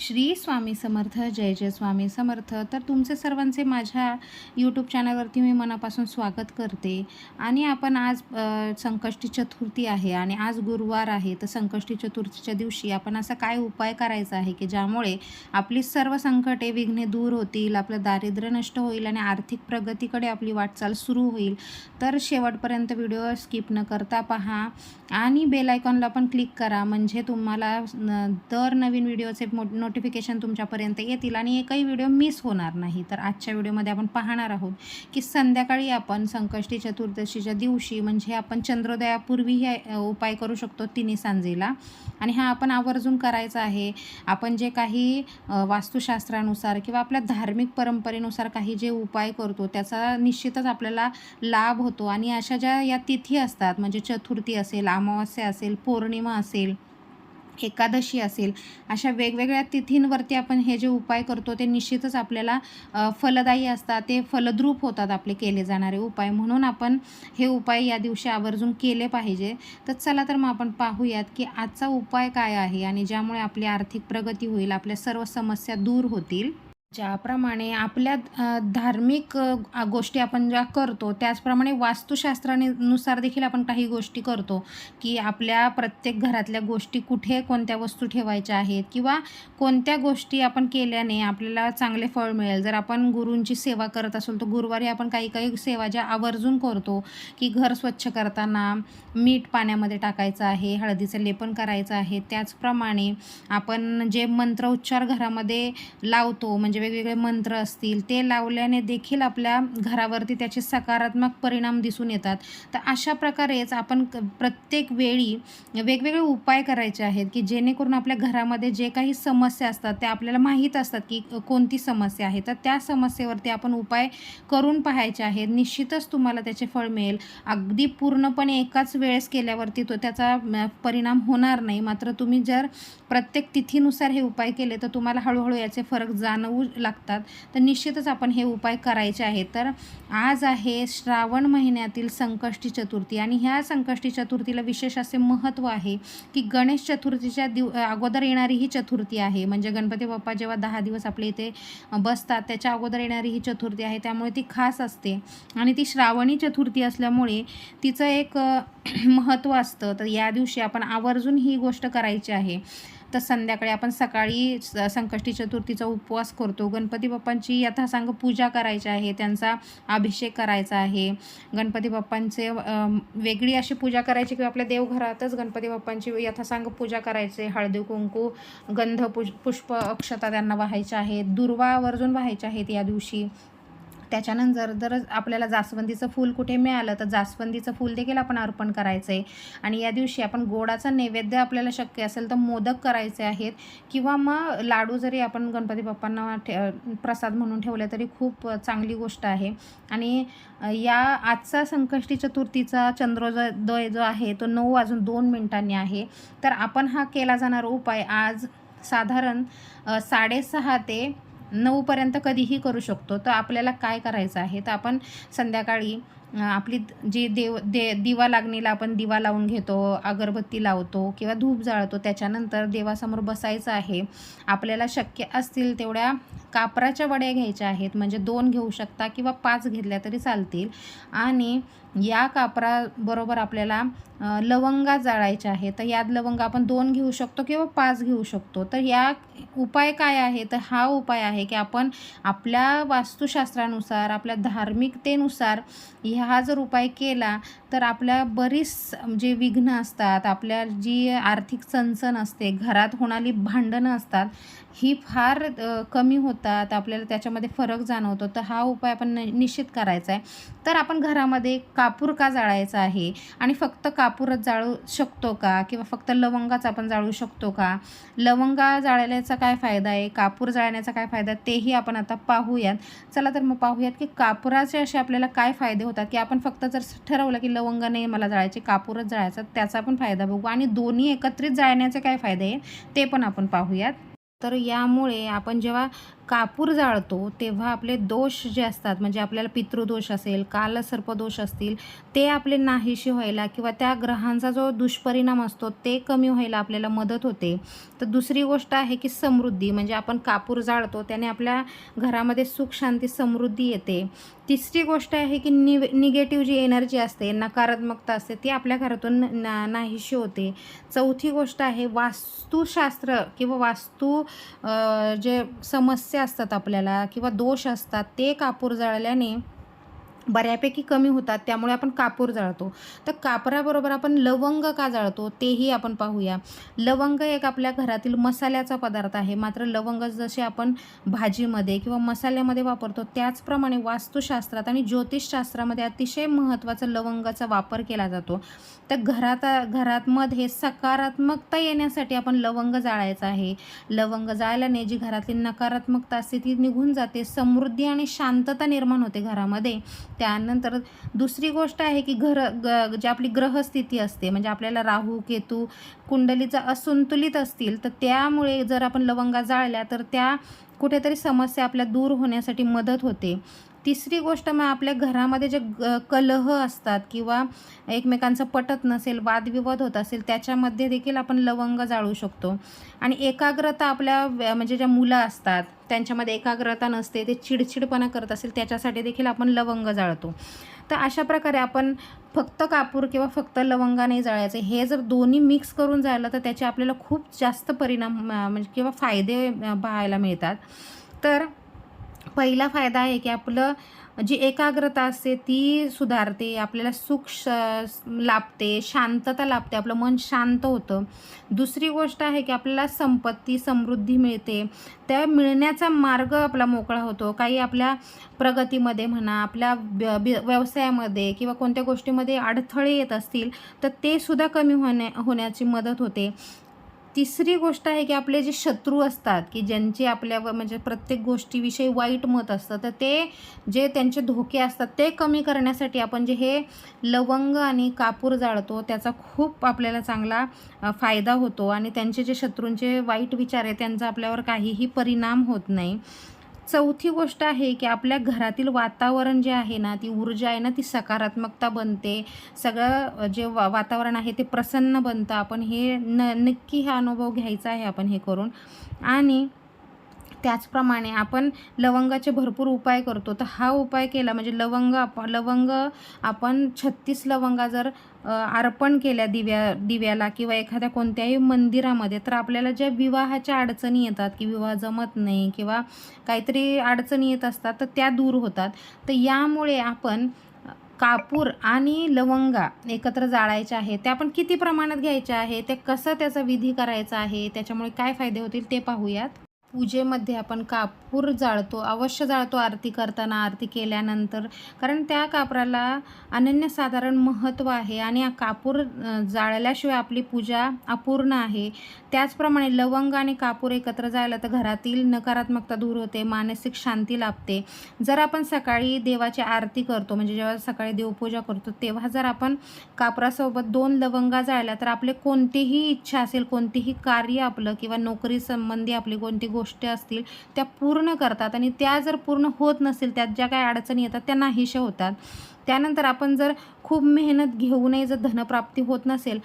श्री स्वामी समर्थ जय जय स्वामी समर्थ. तर तुमचे सर्वांचे माझ्या यूट्यूब चॅनलवरती मी मनापासून स्वागत करते. आणि आपण आज संकष्टी चतुर्थी आहे आणि आज गुरुवार आहे. तर संकष्टी चतुर्थीच्या दिवशी आपण असा काय उपाय करायचा आहे की ज्यामुळे आपली सर्व संकटे विघ्ने दूर होतील आपलं दारिद्र्य नष्ट होईल आणि आर्थिक प्रगतीकडे आपली वाटचाल सुरू होईल. तर शेवटपर्यंत व्हिडिओ स्किप न करता पहा आणि बेल आयकॉनला पण क्लिक करा. म्हणजे तुम्हाला दर नवीन व्हिडिओचे मो नोटिफिकेशन तुमच्यापर्यंत येतील आणि एकही व्हिडिओ मिस होणार नाही. तर आजच्या व्हिडिओमध्ये आपण पाहणार आहोत की संध्याकाळी आपण संकष्टी चतुर्दशीच्या दिवशी म्हणजे आपण चंद्रोदयापूर्वी हे उपाय करू शकतो तिन्ही सांजेला. आणि हा आपण आवर्जून करायचा आहे. आपण जे काही वास्तुशास्त्रानुसार किंवा आपल्या धार्मिक परंपरेनुसार काही जे उपाय करतो त्याचा निश्चितच आपल्याला लाभ होतो. आणि अशा ज्या या तिथी असतात म्हणजे चतुर्थी असेल अमावस्या असेल पौर्णिमा असेल एकादशी असेल अशा वेगवेगळ्या तिथींवरती आपण हे जे उपाय करतो ते निश्चितच आपल्याला फलदायी असतात. ते फलद्रूप होतात आपले केले जाणारे उपाय. म्हणून आपण हे उपाय या दिवशी आवर्जून केले पाहिजे. तर चला तर मग आपण पाहूयात की आजचा उपाय काय आहे आणि ज्यामुळे आपली आर्थिक प्रगती होईल आपल्या सर्व समस्या दूर होतील. ज्याप्रमाणे आपल्या धार्मिक गोष्टी आपण ज्या करतो त्याचप्रमाणे वास्तुशास्त्रानुसार देखील आपण काही गोष्टी करतो की आपल्या प्रत्येक घरातल्या गोष्टी कुठे कोणत्या वस्तू ठेवायच्या आहेत किंवा कोणत्या गोष्टी आपण केल्याने आपल्याला चांगले फळ मिळेल. जर आपण गुरूंची सेवा करत असेल तर गुरुवारी आपण काही काही सेवा ज्या आवर्जून करतो की घर स्वच्छ करताना मीठ पाण्यामध्ये टाकायचं आहे हळदीचं लेपन करायचं आहे त्याचप्रमाणे आपण जे मंत्र उच्चार घरामध्ये लावतो म्हणजे वेगवेगळे मंत्र असतील ते लावल्याने देखील आपल्या घरावरती त्याचे सकारात्मक परिणाम दिसून येतात. तर अशा प्रकारेच आपण क- प्रत्येक वेळी वेगवेगळे उपाय करायचे आहेत की जेणेकरून आपल्या घरामध्ये जे काही समस्या असतात त्या आपल्याला माहीत असतात की कोणती समस्या आहे. तर त्या समस्येवरती आपण उपाय करून पाहायचे आहेत. निश्चितच तुम्हाला त्याचे फळ मिळेल. अगदी पूर्णपणे एकाच वेळेस केल्यावरती तो त्याचा परिणाम होणार नाही. मात्र तुम्ही जर प्रत्येक तिथीनुसार हे उपाय केले तर तुम्हाला हळूहळू याचे फरक जाणवू लागतात तर निश्चितच आपण हे उपाय करायचे आहेत. तर आज आहे श्रावण महिन्यातील संकष्टी चतुर्थी आणि ह्या संकष्टी चतुर्थीला विशेष असे महत्त्व आहे की गणेश चतुर्थीच्या दिव अगोदर येणारी ही चतुर्थी आहे. म्हणजे गणपती बाप्पा जेव्हा दहा दिवस आपले इथे बसतात त्याच्या अगोदर येणारी ही चतुर्थी आहे. त्यामुळे ती खास असते. आणि ती श्रावणी चतुर्थी असल्यामुळे तिचं एक महत्त्व असतं. तर या दिवशी आपण आवर्जून ही गोष्ट करायची आहे. तर संध्याकाळी आपण सकाळी स- संकष्टी चतुर्थीचा उपवास करतो. गणपती बाप्पांची यथासांग पूजा करायची आहे. त्यांचा अभिषेक करायचा आहे. गणपती बाप्पांचे वेगळी अशी पूजा करायची किंवा आपल्या देवघरातच गणपती बाप्पांची यथासांग पूजा करायचे. हळदी कुंकू गंध पुष्प अक्षता त्यांना वाहायच्या आहेत. दुर्वा आवर्जून वाहायच्या आहेत या दिवशी. त्याच्यानंतर जर आपल्याला जास्वंदीचं फूल कुठे मिळालं तर जास्वंदीचं फूल देखील आपण अर्पण करायचं आहे आणि या दिवशी आपण गोडाचा नैवेद्य आपल्याला शक्य असेल तर मोदक करायचे आहेत. किंवा मग लाडू जरी आपण गणपती बाप्पांना ठे प्रसाद म्हणून ठेवले तरी खूप चांगली गोष्ट आहे. आणि या आजचा संकष्टी चतुर्थीचा चंद्रोदय जो आहे तो नऊ वाजून दोन मिनिटांनी आहे. तर आपण हा केला जाणारा उपाय आज साधारण साडेसहा ते नऊपर्यंत कधीही करू शकतो. तर आपल्याला काय करायचं आहे? तर आपण संध्याकाळी आपली जी देव दे दिवा लागणीला आपण दिवा लावून घेतो अगरबत्ती लावतो किंवा धूप जाळतो त्याच्यानंतर देवासमोर बसायचं आहे. आपल्याला शक्य असतील तेवढ्या कापराच्या वड्या घ्यायच्या आहेत. म्हणजे दोन घेऊ शकता किंवा पाच घेतल्या तरी चालतील. आणि या कापराबरोबर आपल्याला लवंगा जाळायच्या आहेत. तर यात लवंगा आपण दोन घेऊ शकतो किंवा पाच घेऊ शकतो. तर या उपाय काय आहे तर हा उपाय आहे की आपण आपल्या वास्तुशास्त्रानुसार आपल्या धार्मिकतेनुसार ह्या हा जर उपाय केला तर आपल्या बरीच जे विघ्न असतात आपल्या जी आर्थिक चणचण असते घरात होणारी भांडणं असतात ही फार कमी होतात आपल्याला त्याच्यामध्ये फरक जाणवतो तर हा उपाय आपण निश्चित करायचा आहे. तर आपण घरामध्ये कापूर का जाळायचा आहे? आणि फक्त कापूरच जाळू शकतो का? किंवा फक्त लवंगाच आपण जाळू शकतो का? लवंगा जाळल्याचा काय फायदा आहे? कापूर जाळण्याचा काय फायदा आहे? तेही आपण आता पाहूयात. चला तर मग पाहूयात की कापुराचे असे आपल्याला काय फायदे होतात? की आपण फक्त जर ठरवलं की लवंग नाही मला जाळायचे कापूरच जाळायचा त्याचा पण फायदा बघू. आणि दोन्ही एकत्रित जाळण्याचे काय फायदे आहे ते पण आपण पाहूयात. तर यामुळे आपण जेव्हा कापूर जाळतो तेव्हा आपले दोष जे असतात म्हणजे आपल्याला पितृदोष असेल कालसर्पदोष असतील ते आपले नाहीशी व्हायला किंवा त्या ग्रहांचा जो दुष्परिणाम असतो ते कमी व्हायला आपल्याला मदत होते. तर दुसरी गोष्ट आहे की समृद्धी म्हणजे आपण कापूर जाळतो त्याने आपल्या घरामध्ये सुख शांती समृद्धी येते. तिसरी गोष्ट आहे की नि निगेटिव्ह जी एनर्जी असते नकारात्मकता असते ती आपल्या घरातून ना नाहीशी होते. चौथी गोष्ट आहे वास्तुशास्त्र किंवा वास्तू जे समस्या असतात आपल्याला किंवा दोष असतात ते कापूर जाळल्याने बऱ्यापैकी कमी होतात त्यामुळे आपण कापूर जाळतो. तर कापराबरोबर आपण लवंग का जाळतो तेही आपण पाहूया. लवंग एक आपल्या घरातील मसाल्याचा पदार्थ आहे. मात्र लवंग जसे आपण भाजीमध्ये किंवा मसाल्यामध्ये वापरतो त्याचप्रमाणे वास्तुशास्त्रात आणि ज्योतिषशास्त्रामध्ये अतिशय महत्त्वाचा लवंगाचा वापर केला जातो. तर घरात घरातमध्ये सकारात्मकता येण्यासाठी आपण लवंग जाळायचं आहे. लवंग जाळल्याने जी घरातली नकारात्मकता असते ती निघून जाते. समृद्धी आणि शांतता निर्माण होते घरामध्ये. त्यानंतर दुसरी गोष्ट आहे की घर ग जी आपली ग्रहस्थिती असते म्हणजे आपल्याला राहू केतू कुंडलीचा असंतुलित असतील तर त्यामुळे जर आपण लवंगा जाळल्या तर त्या कुठेतरी समस्या आपल्या दूर होण्यासाठी मदत होते. तिसरी गोष्ट मग आपल्या घरामध्ये जे कलह असतात किंवा एकमेकांचं पटत नसेल वादविवाद होत असेल त्याच्यामध्ये देखील आपण लवंग जाळू शकतो. आणि एकाग्रता आपल्या व्य- म्हणजे ज्या मुलं असतात त्यांच्यामध्ये एकाग्रता नसते ते चिडचिडपणा करत असेल त्याच्यासाठी देखील आपण लवंग जाळतो. तर अशा प्रकारे आपण फक्त कापूर किंवा फक्त लवंगा नाही जाळायचं. हे जर दोन्ही मिक्स करून जाळलं तर त्याचे आपल्याला खूप जास्त परिणाम म्हणजे किंवा फायदे पाहायला मिळतात. तर पहिला फायदा आहे की आपलं जी एकाग्रता असते ती सुधारते आपल्याला सुख श लाभते शांतता लाभते आपलं मन शांत होतं. दुसरी गोष्ट आहे की आपल्याला संपत्ती समृद्धी मिळते. त्या मिळण्याचा मार्ग आपला मोकळा होतो. काही आपल्या प्रगतीमध्ये म्हणा आपल्या व्यवसायामध्ये किंवा कोणत्या गोष्टीमध्ये अडथळे येत असतील तर ते सुद्धा कमी होण्या होण्याची मदत होते. तिसरी गोष्ट आहे की आपले जे शत्रू असतात की ज्यांचे आपल्यावर म्हणजे प्रत्येक गोष्टीविषयी वाईट मत असतं तर ते जे त्यांचे धोके असतात ते कमी करण्यासाठी आपण जे हे लवंग आणि कापूर जाळतो त्याचा खूप आपल्याला चांगला फायदा होतो. आणि त्यांचे जे शत्रूंचे वाईट विचार आहे त्यांचा आपल्यावर काहीही परिणाम होत नाही. चौथी गोष्ट आहे की आपल्या घरातील वातावरण जे आहे ना ती ऊर्जा आहे ना ती सकारात्मकता बनते. सगळं जे वा वातावरण आहे ते प्रसन्न बनतं. आपण हे न नक्की हा अनुभव घ्यायचा आहे आपण हे करून. आणि त्याचप्रमाणे आपण लवंगाचे भरपूर उपाय करतो. तर हा उपाय केला म्हणजे लवंग आप लवंग आपण छत्तीस लवंगा जर अर्पण केल्या दिव्या दिव्याला किंवा एखाद्या कोणत्याही मंदिरामध्ये तर आपल्याला ज्या विवाहाच्या अडचणी येतात की विवाह जमत नाही किंवा काहीतरी अडचणी येत असतात तर त्या दूर होतात. तर यामुळे आपण कापूर आणि लवंगा एकत्र जाळायच्या आहे. ते आपण किती प्रमाणात घ्यायचे आहे? ते कसं त्याचा विधी करायचा आहे? त्याच्यामुळे काय फायदे होतील ते पाहूयात. पूजेमध्ये आपण कापूर जाळतो अवश्य जाळतो आरती करताना आरती केल्यानंतर. कारण त्या कापराला अनन्यसाधारण महत्त्व आहे आणि कापूर जाळल्याशिवाय आपली पूजा अपूर्ण आहे. त्याचप्रमाणे लवंग आणि कापूर एकत्र जायला तर घरातील नकारात्मकता दूर होते मानसिक शांती लाभते. जर आपण सकाळी देवाची आरती करतो म्हणजे जेव्हा सकाळी देवपूजा करतो तेव्हा जर आपण कापरासोबत दोन लवंगा जाळल्या तर आपले कोणतीही इच्छा असेल कोणतीही कार्य आपलं किंवा नोकरी संबंधी आपली कोणती गोष्टी असतील त्या पूर्ण करतात आणि त्या जर पूर्ण होत नसेल त्यात ज्या काही अडचणी येतात त्या नाहीशा होतात. त्यानंतर आपण जर खूप मेहनत घेऊनही जर धनप्राप्ती होत नसेल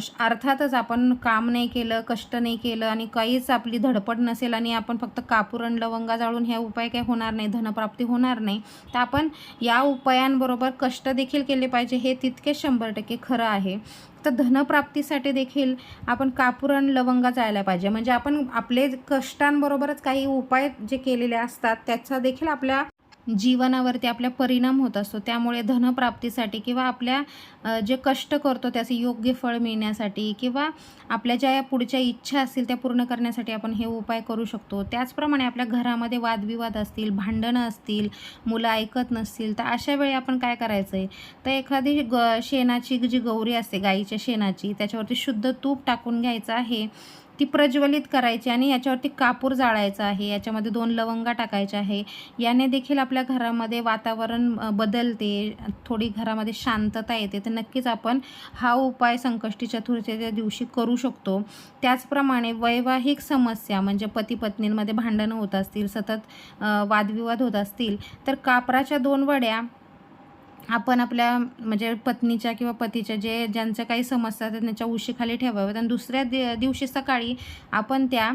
श- अर्थातच आपण काम नाही केलं कष्ट नाही केलं आणि काहीच आपली धडपड नसेल आणि आपण फक्त कापूर आणि लवंगा जाळून ह्या उपाय काही होणार नाही धनप्राप्ती होणार नाही तर आपण या उपायांबरोबर कष्ट देखील केले पाहिजे हे तितके शंभर टक्के खरं आहे. तर धनप्राप्तीसाठी देखील आपण कापूर आणि लवंगा जायला पाहिजे. म्हणजे आपण आपले कष्टांबरोबरच काही उपाय जे केलेले असतात त्याचा देखील आपल्या जीवनावरती आपल्या परिणाम होत असतो. त्यामुळे धनप्राप्तीसाठी किंवा आपल्या जे कष्ट करतो त्याचे योग्य फळ मिळण्यासाठी किंवा आपल्या ज्या या पुढच्या इच्छा असतील त्या पूर्ण करण्यासाठी आपण हे उपाय करू शकतो. त्याचप्रमाणे आपल्या घरामध्ये वादविवाद असतील भांडणं असतील मुलं ऐकत नसतील तर अशा वेळी आपण काय करायचं आहे तर एखादी ग शेणाची जी गौरी असते गाईच्या शेणाची त्याच्यावरती शुद्ध तूप टाकून घ्यायचं आहे. ती प्रज्वलित करायची आणि याच्यावरती कापूर जाळायचा आहे याच्यामध्ये दोन लवंगा टाकायच्या आहे. याने देखील आपल्या घरामध्ये वातावरण बदलते थोडी घरामध्ये शांतता येते. तर नक्कीच आपण हा उपाय संकष्टी चतुर्थीच्या दिवशी करू शकतो. त्याचप्रमाणे वैवाहिक समस्या म्हणजे पती पत्नींमध्ये भांडणं होत असतील सतत वादविवाद होत असतील तर कापराच्या दोन वड्या आपण आपल्या म्हणजे पत्नीच्या किंवा पतीच्या जे ज्यांचं काही समस्या त्यांच्या उशीखाली ठेवाव्यात. आणि दुसऱ्या दि दिवशी सकाळी आपण त्या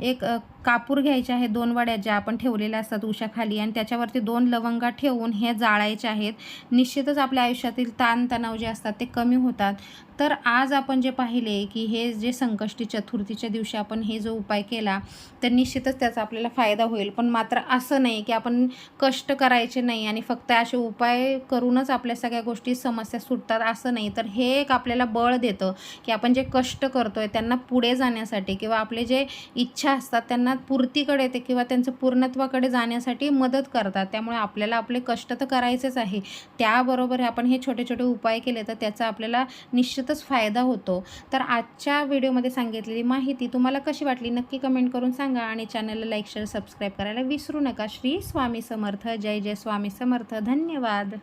एक कापूर घ्यायचे आहे दोन वड्या ज्या आपण ठेवलेल्या असतात उशाखाली आणि त्याच्यावरती दोन लवंगा ठेवून हे जाळायचे आहेत. निश्चितच आपल्या आयुष्यातील ताणतणाव जे असतात ते कमी होतात. तर आज आपण जे पाहिले की हे जे संकष्टी चतुर्थीच्या दिवशी आपण हे जो उपाय केला तर निश्चितच त्याचा आपल्याला फायदा होईल. पण मात्र असं नाही की आपण कष्ट करायचे नाही आणि फक्त असे उपाय करूनच आपल्या सगळ्या गोष्टी समस्या सुटतात असं नाही. तर हे एक आपल्याला बळ देतं की आपण जे कष्ट करतोय त्यांना पुढे जाण्यासाठी किंवा आपले जे इच्छा असतात त्यांना पूर्तीकडे ते किंवा त्यांचं पूर्णत्वाकडे जाण्यासाठी मदत करतात. त्यामुळे आपल्याला आपले कष्ट तर करायचेच आहे. त्याबरोबर आपण हे छोटे छोटे उपाय केले तर त्याचा आपल्याला निश्चितच फायदा होतो. तर आजच्या व्हिडिओमध्ये सांगितलेली माहिती तुम्हाला कशी वाटली नक्की कमेंट करून सांगा आणि चॅनलला लाईक शेअर सबस्क्राईब करायला विसरू नका. श्री स्वामी समर्थ. जय जय स्वामी समर्थ. धन्यवाद.